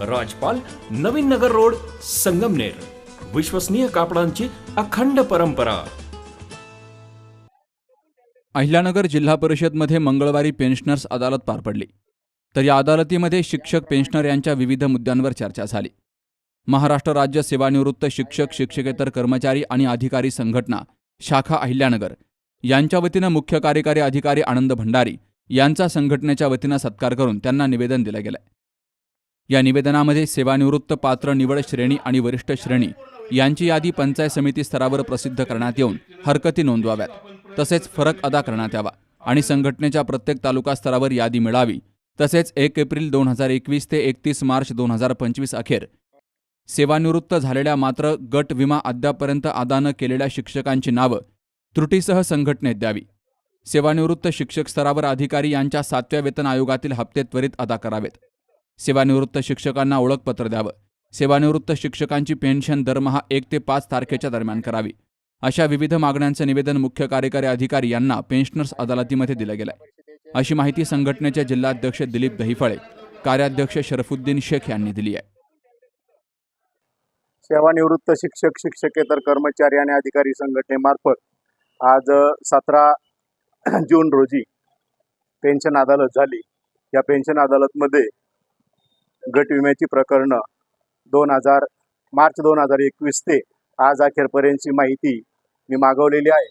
राजपाल Navin Nagar road Sangamner. विश्वसनीय कापडांची अखंड परंपरा. अहिल्यानगर जिल्हा परिषदमध्ये मंगळवारी पेन्शनर्स अदालत पार पडली. तर या अदालतीमध्ये शिक्षक पेन्शनर यांच्या विविध मुद्द्यांवर चर्चा झाली. महाराष्ट्र राज्य सेवानिवृत्त शिक्षक शिक्षकेतर कर्मचारी आणि अधिकारी संघटना शाखा अहिल्यानगर यांच्या वतीनं मुख्य कार्यकारी अधिकारी आनंद भंडारी यांचा संघटनेच्या वतीनं सत्कार करून त्यांना निवेदन दिलं गेलं या निवेदनामध्ये सेवानिवृत्त पात्र निवड श्रेणी आणि वरिष्ठ श्रेणी यांची यादी पंचायत समिती स्तरावर प्रसिद्ध करण्यात येऊन हरकती नोंदवाव्यात. तसेच फरक अदा करण्यात यावा आणि संघटनेच्या प्रत्येक तालुका स्तरावर यादी मिळावी. तसेच एक एप्रिल दोन हजार एकवीस ते एकतीस मार्च दोन हजार पंचवीस अखेर सेवानिवृत्त झालेल्या मात्र गट विमा अद्यापर्यंत अदा न केलेल्या शिक्षकांची नावं त्रुटीसह संघटनेत द्यावी. सेवानिवृत्त शिक्षक स्तरावर अधिकारी यांच्या सातव्या वेतन आयोगातील हप्ते त्वरित अदा करावेत. सेवानिवृत्त शिक्षकांना ओळखपत्र द्यावं. सेवानिवृत्त शिक्षकांची पेन्शन दरमहा एक ते पाच तारखेच्या दरम्यान करावी. अशा विविध मागण्यांचं निवेदन मुख्य कार्यकारी अधिकारी यांना पेन्शनर्स अदालतीमध्ये दिलं गेलंय. अशी माहिती संघटनेचे जिल्हाध्यक्ष दिलीप दहिफळे कार्याध्यक्ष शरफुद्दीन शेख यांनी दिली आहे. सेवानिवृत्त शिक्षक शिक्षकेतर कर्मचारी आणि अधिकारी संघटनेमार्फत आज सतरा जून रोजी पेन्शन अदालत झाली. या पेन्शन अदालतमध्ये गट विम्याची प्रकरणं दोन हजार मार्च दोन हजार एकवीस ते आज अखेरपर्यंतची माहिती मी मागवलेली आहे.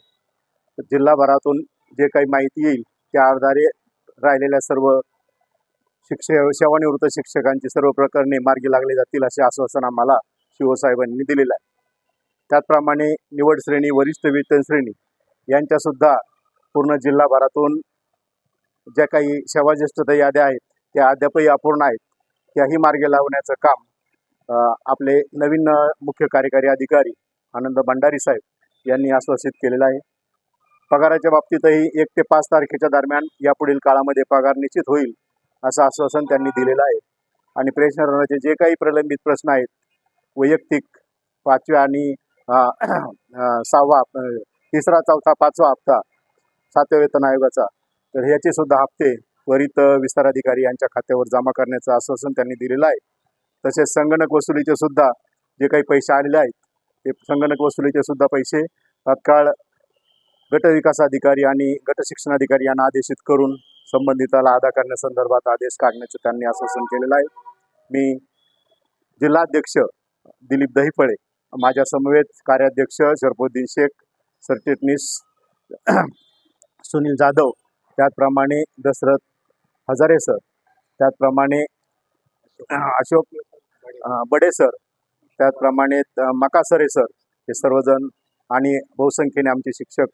जिल्हाभरातून जे काही माहिती येईल त्या आधारे राहिलेल्या सर्व शिक्षक सेवानिवृत्त शिक्षकांची सर्व प्रकरणे मार्गी लागली जातील असे आश्वासन आम्हाला शिवसाहेबांनी दिलेलं आहे. त्याचप्रमाणे निवड श्रेणी वरिष्ठ वेतन श्रेणी यांच्यासुद्धा पूर्ण जिल्हाभरातून ज्या काही सेवाज्येष्ठता याद्या आहेत त्या अद्यापही अपूर्ण आहेत. त्याही मार्गे लावण्याचं काम आपले नवीन मुख्य कार्यकारी अधिकारी आनंद भंडारी साहेब यांनी आश्वासित केलेलं आहे. पगाराच्या बाबतीतही एक ते पाच तारखेच्या दरम्यान यापुढील काळामध्ये पगार निश्चित होईल असं आश्वासन त्यांनी दिलेलं आहे. आणि पेन्शनरांचे जे काही प्रलंबित प्रश्न आहेत वैयक्तिक पाचव्या आणि सहावा तिसरा चौथा पाचवा हप्ता सातव्या वेतन आयोगाचा तर ह्याचे सुद्धा हप्ते त्वरित विस्ताराधिकारी यांच्या खात्यावर जमा करण्याचं आश्वासन त्यांनी दिलेलं आहे. तसेच संगणक वसुलीचे सुद्धा जे काही पैसे आलेले आहेत ते संगणक वसुलीचे सुद्धा पैसे तात्काळ गट विकास अधिकारी आणि गट शिक्षणाधिकारी यांना आदेशित करून संबंधिताला अदा करण्यासंदर्भात आदेश काढण्याचं त्यांनी आश्वासन केलेलं आहे. मी जिल्हाध्यक्ष दिलीप दहिफळे माझ्या समवेत कार्याध्यक्ष शरफुद्दीन शेख सरचिटणीस सुनील जाधव त्याचप्रमाणे दशरथ हजारे सर. त्याचप्रमाणे अशोक बडे सर. त्याचप्रमाणे मकासरे सर. हे सर्वजण आणि बहुसंख्येने आमचे शिक्षक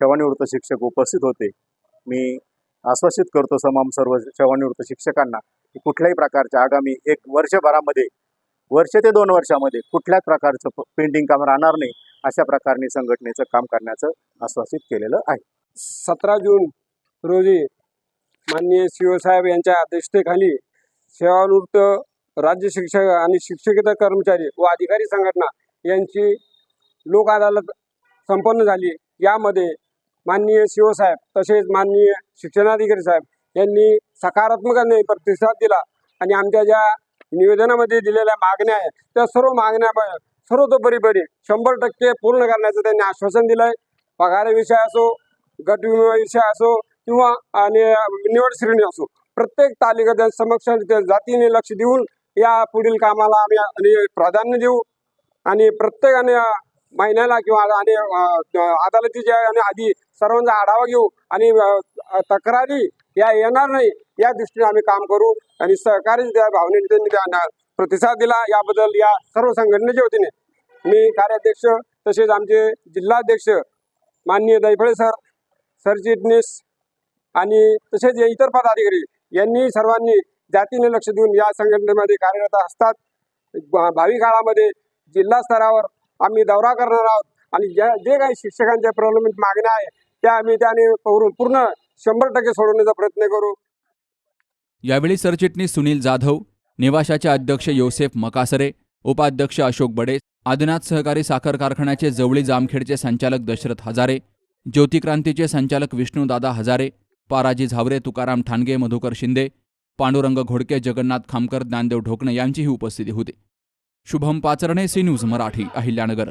सेवानिवृत्त शिक्षक उपस्थित होते. मी आश्वासित करतो समाम सर्व सेवानिवृत्त शिक्षकांना की कुठल्याही प्रकारच्या आगामी एक वर्षभरामध्ये वर्ष ते दोन वर्षामध्ये कुठल्याच प्रकारचं पेंडिंग काम राहणार नाही अशा प्रकारे संघटनेचं काम करण्याचं आश्वासित केलेलं आहे. सतरा जून रोजी माननीय सीओ साहेब यांच्या अध्यक्षतेखाली सेवानिवृत्त राज्य शिक्षक आणि शिक्षकेतर कर्मचारी व अधिकारी संघटना यांची लोक अदालत संपन्न झाली. यामध्ये माननीय सीओ साहेब तसेच माननीय शिक्षणाधिकारी साहेब यांनी सकारात्मकाने प्रतिसाद दिला आणि आमच्या ज्या निवेदनामध्ये दिलेल्या मागण्या आहेत त्या सर्व मागण्या ब- सर्वतोपरीपरी शंभर टक्के पूर्ण करण्याचं त्यांनी आश्वासन दिलं आहे पगाराविषय असो गट विषय असो किंवा आणि निवड श्रेणी असो. प्रत्येक तालिका समक्ष जातीने लक्ष देऊन या पुढील कामाला आम्ही आणि प्राधान्य देऊ. आणि प्रत्येकाने महिन्याला किंवा आणि अदालतीच्या आणि आधी सर्वांचा आढावा घेऊ आणि तक्रारी या येणार नाही या दृष्टीने आम्ही काम करू आणि सहकारी त्या भावनेने त्यांनी त्यांना प्रतिसाद दिला. याबद्दल या सर्व संघटनेच्या वतीने मी कार्याध्यक्ष तसेच आमचे जिल्हाध्यक्ष माननीय दैफळे सर सरचिटणीस आणि तसेच इतर पदाधिकारी यांनी सर्वांनी जातीने लक्ष देऊन या संघटनेमध्ये कार्यरत असतात. भावी काळामध्ये जिल्हा स्तरावर आम्ही दौरा करणार आहोत आणि ज्या जे काही शिक्षकांच्या प्रलंबित मागण्या आहे त्या आम्ही त्याने पूर्ण- पूर्ण शंभर टक्के सोडवण्याचा प्रयत्न करू. यावेळी सरचिटणीस सुनील जाधव निवाशाचे अध्यक्ष योसेफ मकासरे उपाध्यक्ष अशोक बडे आदिनाथ सहकारी साखर कारखान्याचे जवळी जामखेडचे संचालक दशरथ हजारे ज्योतिक्रांतीचे संचालक विष्णूदादा हजारे पाराजी झावरे तुकाराम ठाणगे मधुकर शिंदे पांडुरंग घोडके जगन्नाथ खामकर ज्ञानदेव ढोकणे यांचीही उपस्थिती होती. Shubham Pacharne C news Marathi Ahilyanagar.